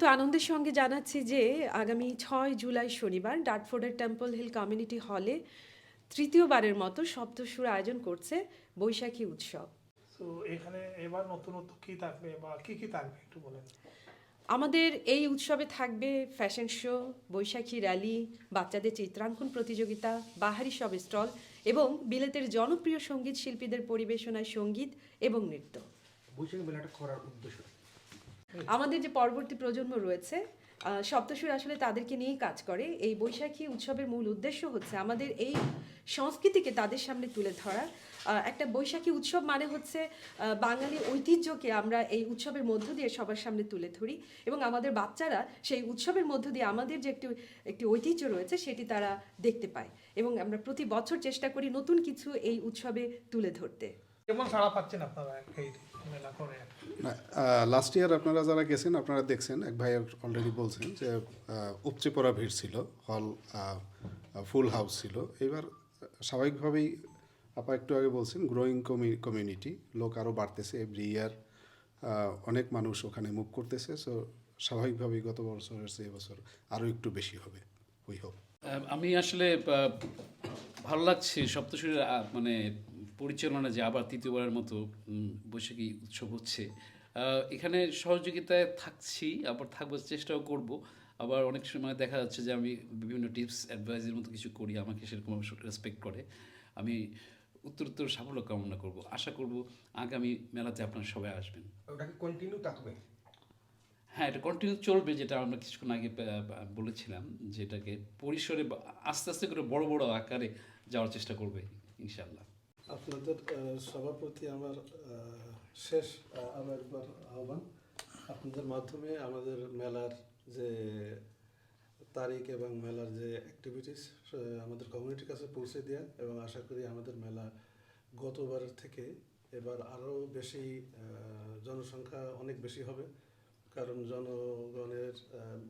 অত্যন্ত আনন্দের সঙ্গে জানাচ্ছি যে আগামী ছয় জুলাই শনিবার ডাটফোর্ডের টেম্পল হিল কমিউনিটি হলে তৃতীয়বারের মতো সপ্তসুর আয়োজন করছে বৈশাখী উৎসব। তো এখানে এবার নতুনত্ব কি থাকবে বা কি কি থাকবে একটু বলেন। আমাদের এই উৎসবে থাকবে ফ্যাশন শো বৈশাখী র্যালি বাচ্চাদের চিত্রাঙ্কন প্রতিযোগিতা বাহারি সব স্টল এবং বিলেতের জনপ্রিয় সংগীত শিল্পীদের পরিবেশনায় সংগীত এবং নৃত্য। বৈশাখী মেলাটা করার উদ্দেশ্য? আমাদের যে পরবর্তী প্রজন্ম রয়েছে সপ্তসুর আসলে তাদেরকে নিয়েই কাজ করে। এই বৈশাখী উৎসবের মূল উদ্দেশ্য হচ্ছে আমাদের এই সংস্কৃতিকে তাদের সামনে তুলে ধরা। একটা বৈশাখী উৎসব মানে হচ্ছে বাঙালি ঐতিহ্যকে আমরা এই উৎসবের মধ্য দিয়ে সবার সামনে তুলে ধরি এবং আমাদের বাচ্চারা সেই উৎসবের মধ্য দিয়ে আমাদের যে একটি একটি ঐতিহ্য রয়েছে সেটি তারা দেখতে পায় এবং আমরা প্রতি বছর চেষ্টা করি নতুন কিছু এই উৎসবে তুলে ধরতে। কেমন সাড়া পাচ্ছেন আপনারা এই মেলা করে লাস্ট ইয়ার আপনারা যারা গেছেন আপনারা দেখছেন এক ভাই অলরেডি বলছেন যে উপচে পড়া ভিড় ছিল হল ফুল হাউস ছিল। এবার স্বাভাবিকভাবেই আপা একটু আগে বলছেন গ্রোয়িং কমিউনিটি লোক আরও বাড়তেছে এভরি ইয়ার অনেক মানুষ ওখানে মুভ করতেছে সো স্বাভাবিকভাবেই গত বছরের চেয়ে এবছর আরও একটু বেশি হবে উই হোপ আমি আসলে ভালো লাগছে সপ্তশরীর মানে পরিচালনা যে আবার তৃতীয়বারের মতো বৈশাখী উৎসব হচ্ছে এখানে সহযোগিতায় থাকছি আবার থাকবার চেষ্টাও করব। আবার অনেক সময় দেখা যাচ্ছে যে আমি বিভিন্ন টিপস অ্যাডভাইসের মতো কিছু করি আমাকে সেরকম রেসপেক্ট করে। আমি উত্তরোত্তর সাফল্য কামনা করব। আশা করব আগামী মেলাতে আপনারা সবাই আসবেন। ওটা কি কন্টিনিউ থাকবে? হ্যাঁ এটা কন্টিনিউ চলবে যেটা আমরা কিছুক্ষণ আগে বলেছিলাম যেটাকে পরিসরে আস্তে আস্তে করে বড় বড় আকারে যাওয়ার চেষ্টা করবে ইনশাল্লাহ আপনাদের প্রতি আমার শেষ আরও একবার আহ্বান। আপনাদের মাধ্যমে আমাদের মেলার যে তারিখ এবং মেলার যে অ্যাক্টিভিটিস আমাদের কমিউনিটির কাছে পৌঁছে দেওয়া এবং আশা করি আমাদের মেলা গতবারের থেকে এবার আরও বেশি জনসংখ্যা অনেক বেশি হবে। কারণ জনগণের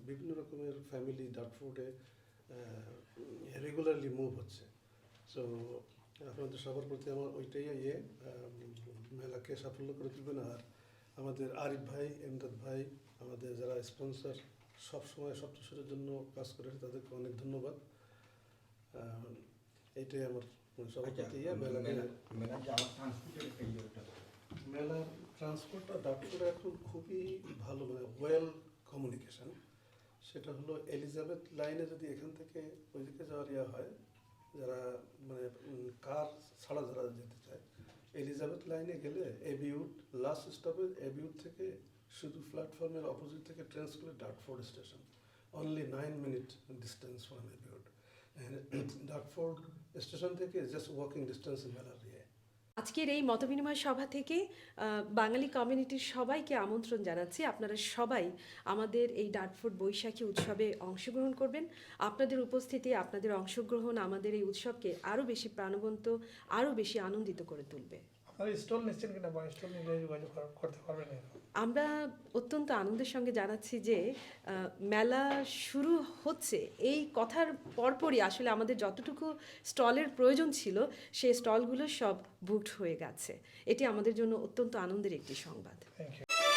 বিভিন্ন রকমের ফ্যামিলি ডাটফুডে রেগুলারলি মুভ হচ্ছে। সো আপনাদের সবার প্রতি আমার ওইটাই ইয়ে মেলাকে সাফল্য করে তুলবেন। আর আমাদের আরিফ ভাই এমদাদ ভাই আমাদের যারা স্পন্সর সবসময় সপ্তস্বরের জন্য কাজ করে তাদেরকে অনেক ধন্যবাদ। আহ, এইটাই আমার মানে সবার প্রতি ইয়ে মেলার ট্রান্সপোর্টটা ডাক্তার এখন খুবই ভালো মানে ওয়েল কমিউনিকেশন সেটা হলো এলিজাবেথ লাইনে যদি এখান থেকে ওইদিকে যাওয়ার ইয়ে হয় যারা মানে কার ছাড়া যারা যেতে চায়? এলিজাবেথ লাইনে গেলে এবিউড লাস্ট স্টপে এবিউড থেকে শুধু প্ল্যাটফর্মের অপোজিট থেকে ট্রেন্স করে Dartford station only nine minute distance from Abbey Wood Dartford station থেকে জাস্ট ওয়াকিং ডিস্টেন্স মেলার ইয়ে আজকের এই মতবিনিময় সভা থেকে বাঙালি কমিউনিটির সবাইকে আমন্ত্রণ জানাচ্ছি। আপনারা সবাই আমাদের এই ডাটফুট বৈশাখী উৎসবে অংশগ্রহণ করবেন। আপনাদের উপস্থিতি, আপনাদের অংশগ্রহণ আমাদের এই উৎসবকে আরও বেশি প্রাণবন্ত, আরও বেশি আনন্দিত করে তুলবে। স্টল নিচ্ছেন কিনা বা স্টল নিলে যোগাযোগ করতে পারবেন আমরা অত্যন্ত আনন্দের সঙ্গে জানাচ্ছি যে মেলা শুরু হচ্ছে। এই কথার পরপরই আসলে আমাদের যতটুকু স্টলের প্রয়োজন ছিল সেই স্টলগুলো সব বুকড হয়ে গেছে। এটি আমাদের জন্য অত্যন্ত আনন্দের একটি সংবাদ। Thank you